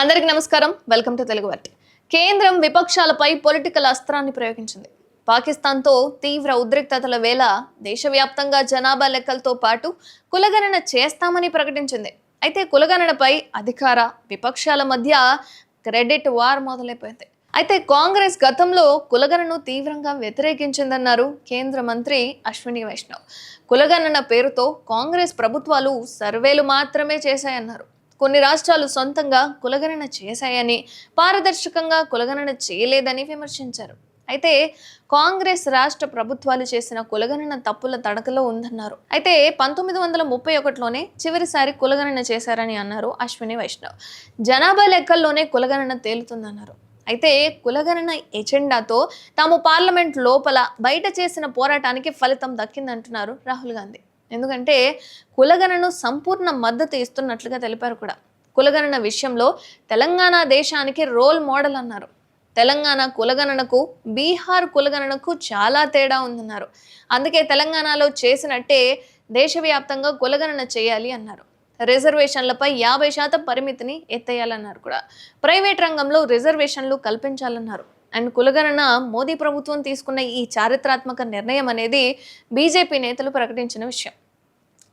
అందరికి నమస్కారం. Welcome to Telugu వార్త. కేంద్రం విపక్షాలపై పొలిటికల్ అస్త్రాన్ని ప్రయోగించింది. పాకిస్తాన్తో తీవ్ర ఉద్రిక్తతల వేళ దేశవ్యాప్తంగా జనాభా లెక్కలతో పాటు కులగణన చేస్తామని ప్రకటించింది. అయితే కులగణనపై అధికార విపక్షాల మధ్య క్రెడిట్ వార్ మొదలైపోయింది. అయితే కాంగ్రెస్ గతంలో కులగణను తీవ్రంగా వ్యతిరేకించిందన్నారు కేంద్ర మంత్రి అశ్విని వైష్ణవ్. కులగణన పేరుతో కాంగ్రెస్ ప్రభుత్వాలు సర్వేలు మాత్రమే చేశాయన్నారు. కొన్ని రాష్ట్రాలు సొంతంగా కులగణన చేశాయని పారదర్శకంగా కులగణన చేయలేదని విమర్శించారు. అయితే కాంగ్రెస్ రాష్ట్ర ప్రభుత్వాలు చేసిన కులగణన తప్పుల తడకలో ఉందన్నారు. అయితే పంతొమ్మిది వందల ముప్పై ఒకటిలోనే చివరిసారి కులగణన చేశారని అన్నారు అశ్విని వైష్ణవ్. జనాభా లెక్కల్లోనే కులగణన తేలుతుందన్నారు. అయితే కులగణన ఎజెండాతో తాము పార్లమెంట్ లోపల బయట చేసిన పోరాటానికి ఫలితం దక్కిందంటున్నారు రాహుల్ గాంధీ. ఎందుకంటే కులగణను సంపూర్ణ మద్దతు ఇస్తున్నట్లుగా తెలిపారు కూడా. కులగణన విషయంలో తెలంగాణ దేశానికి రోల్ మోడల్ అన్నారు. తెలంగాణ కులగణనకు బీహార్ కులగణనకు చాలా తేడా ఉందన్నారు. అందుకే తెలంగాణలో చేసినట్టే దేశవ్యాప్తంగా కులగణన చేయాలి అన్నారు. రిజర్వేషన్లపై యాభై శాతం పరిమితిని ఎత్తేయాలన్నారు కూడా. ప్రైవేట్ రంగంలో రిజర్వేషన్లు కల్పించాలన్నారు. అండ్ కులగణన మోదీ ప్రభుత్వం తీసుకున్న ఈ చారిత్రాత్మక నిర్ణయం అనేది బీజేపీ నేతలు ప్రకటించిన విషయం.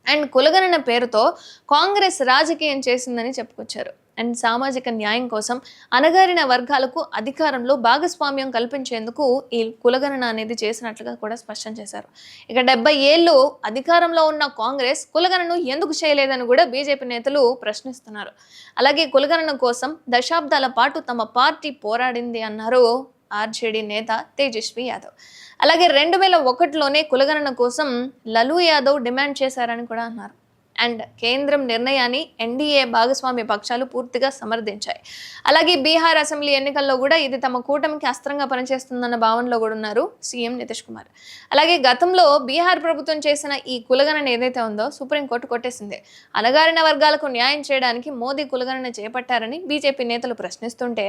అండ్ కులగణన పేరుతో కాంగ్రెస్ రాజకీయం చేసిందని చెప్పుకొచ్చారు. అండ్ సామాజిక న్యాయం కోసం అణగారిన వర్గాలకు అధికారంలో భాగస్వామ్యం కల్పించేందుకు ఈ కులగణన అనేది చేసినట్లుగా కూడా స్పష్టం చేశారు. ఇక డెబ్బై ఏళ్ళు అధికారంలో ఉన్న కాంగ్రెస్ కులగణను ఎందుకు చేయలేదని కూడా బీజేపీ నేతలు ప్రశ్నిస్తున్నారు. అలాగే కులగణన కోసం దశాబ్దాల పాటు తమ పార్టీ పోరాడింది అన్నారు ఆర్జేడీ నేత తేజస్వి యాదవ్. అలాగే రెండు వేల ఒకటిలోనే కులగణన కోసం లలూ యాదవ్ డిమాండ్ చేశారని కూడా అన్నారు. అండ్ కేంద్రం నిర్ణయాన్ని ఎన్డీఏ భాగస్వామ్య పక్షాలు పూర్తిగా సమర్థించాయి. అలాగే బీహార్ అసెంబ్లీ ఎన్నికల్లో కూడా ఇది తమ కూటమికి అస్త్రంగా పనిచేస్తుందన్న భావనలో కూడా ఉన్నారు సీఎం నితీష్ కుమార్. అలాగే గతంలో బీహార్ ప్రభుత్వం చేసిన ఈ కులగణన ఏదైతే ఉందో సుప్రీంకోర్టు కొట్టేసింది. అణగారిన వర్గాలకు న్యాయం చేయడానికి మోదీ కులగణన చేపట్టారని బీజేపీ నేతలు ప్రశ్నిస్తుంటే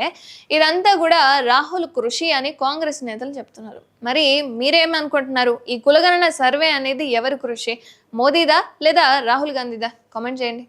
ఇదంతా కూడా రాహుల్ కృషి అని కాంగ్రెస్ నేతలు చెప్తున్నారు. మరి మీరేమనుకుంటున్నారు? ఈ కులగణన సర్వే అనేది ఎవరి కృషి? మోదీదా లేదా రాహుల్ గాంధీదా? కామెంట్ చేయండి.